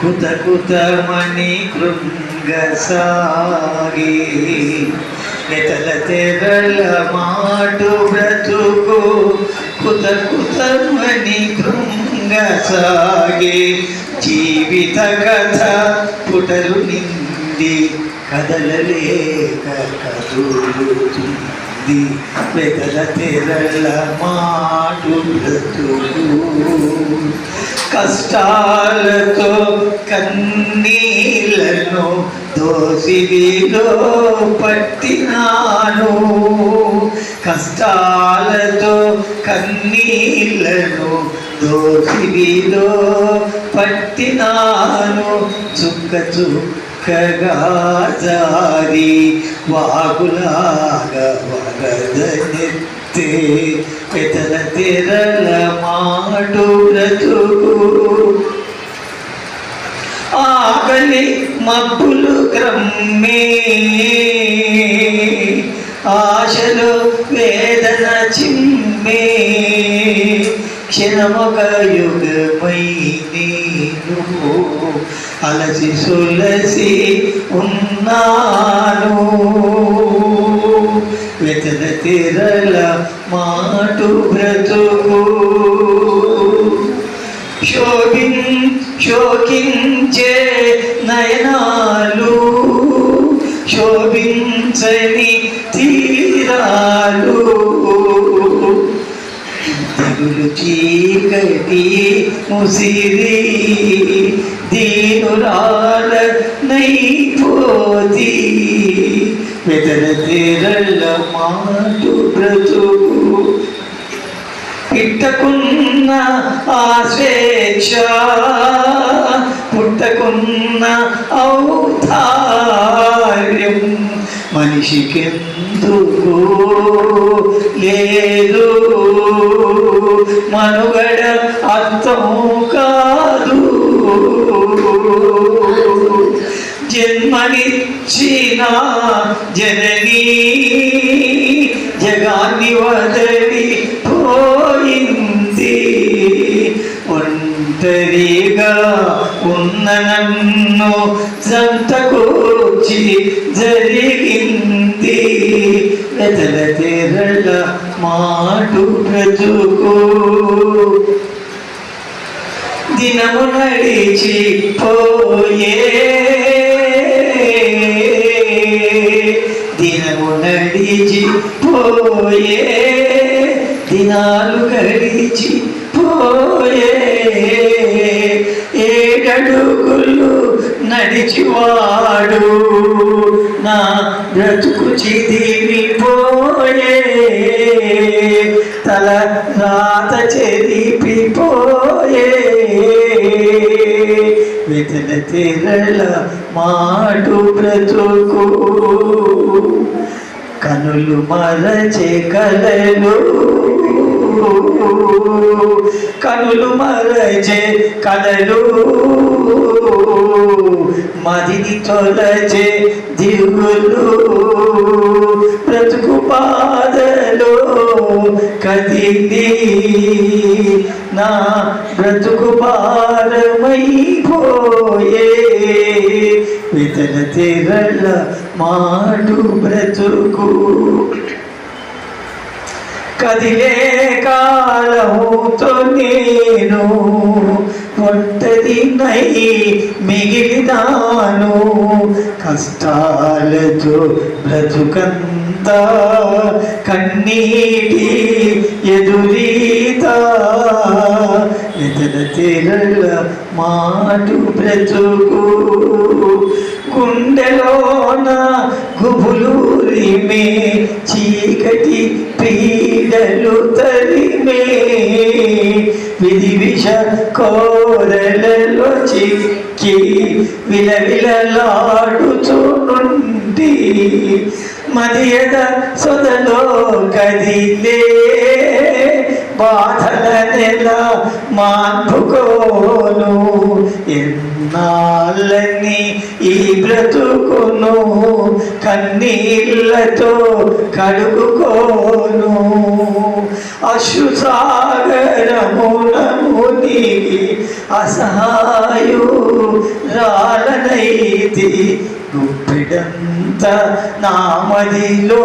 కుతకుతమణి కృంగసాగి నెతల తెరల మాటు బ్రతుకు కుతకుతమణి కృంగసాగి జీవిత కథ పుటలు నిండి కదలలేక కదులుతుంది వెదల తెరల మాటు కష్టాలతో కన్నీలను దోసిలో పట్టినాను. కష్టాలతో కన్నీళ్ళను దోసిలో పట్టినాను. చుక్క చుక్కగా జారి వాగులాగా వరదనెత్తే పెదల తెరల మాటు బ్రతుకు ఆకలి మబ్బులు క్రమ్మే. ఆశలు వేదన చిమ్మే. క్షణమొక యుగమై నేను అలసి సొలసి ఉన్నాను. వెతల తెరల మాటు బ్రతుకు. శోభిన్ శోకించే నయనాలు శోభించని తీరాలు. తెగులు చీకటి ముసిరి దీనురాల నైపోతీ. వెతల తెరల మాటు బ్రతుకు పిట్టకున్న ఆ స్వేచ్ఛ పుట్టకున్న ఔదార్యం మనిషికెందుకు లేదు. మనుగడ అర్థము జగాన్ని వదలి పోయింది. ఒంటరిగా ఉన్న నన్ను జంటకూర్చి జరిగింది. వెదల తెరళ మాటు బ్రతుకు. దినము నడిచి పోయే. దినము నడిచి పోయే దినాలు గడిచి పోయే ఏడడుగులు నడిచివాడు నా బ్రతుకు చిదిరిపోయే. తల రాత చెరిపిపోయే. వెతల తెరల మాటు బ్రతుకు. కనులు మరచే కలలు కనులు మరచే కలలు మదిని తొలచే దిగులు. బ్రతుకు పాదలో కదిలి నా బ్రతుకు పారమైపోయే వితల తెరళ్ళ మాటు బ్రతుకు. కదిలే కాలముతో నేను ఒంటది నై మిగిలినాను కష్టాలతో బ్రతుకంత కన్నీటి ఎదురీత. ఎదల తెరల మాటు బ్రతుకు గుండెలోన గుబులూరిమే చీకటి పీడలు తరిమే విధి విష కోరలలో చిక్కి విలవిలలాడుచునుండి మదియద సొదలో కదిలే బాధల నెల మాన్పుకోను ఎన్నాళ్ళని ఈ బ్రతుకును కన్నీళ్ళతో కడుగుకోను. అశ్రు సాగరమున మునిగి రాలనైతి. గుప్పిడంత నామదిలో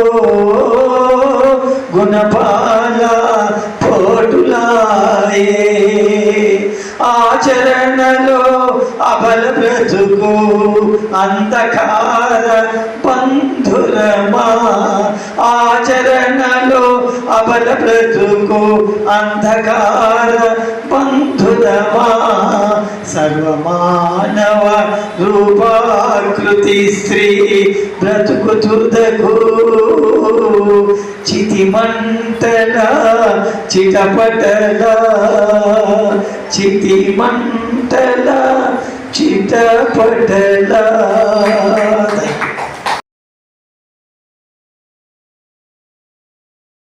గుణపాలా ఆచరణలో అబల బ్రతుకు అంధకార బంధురమా ఆచరణలో అబల బ్రతుకు అంధకార బంధురమా సర్వమానవ రూపాకృతి స్త్రీ బ్రతుకుతుదకు చితిమంటల చిటపటల చితి చితిమంటల చిటపటల.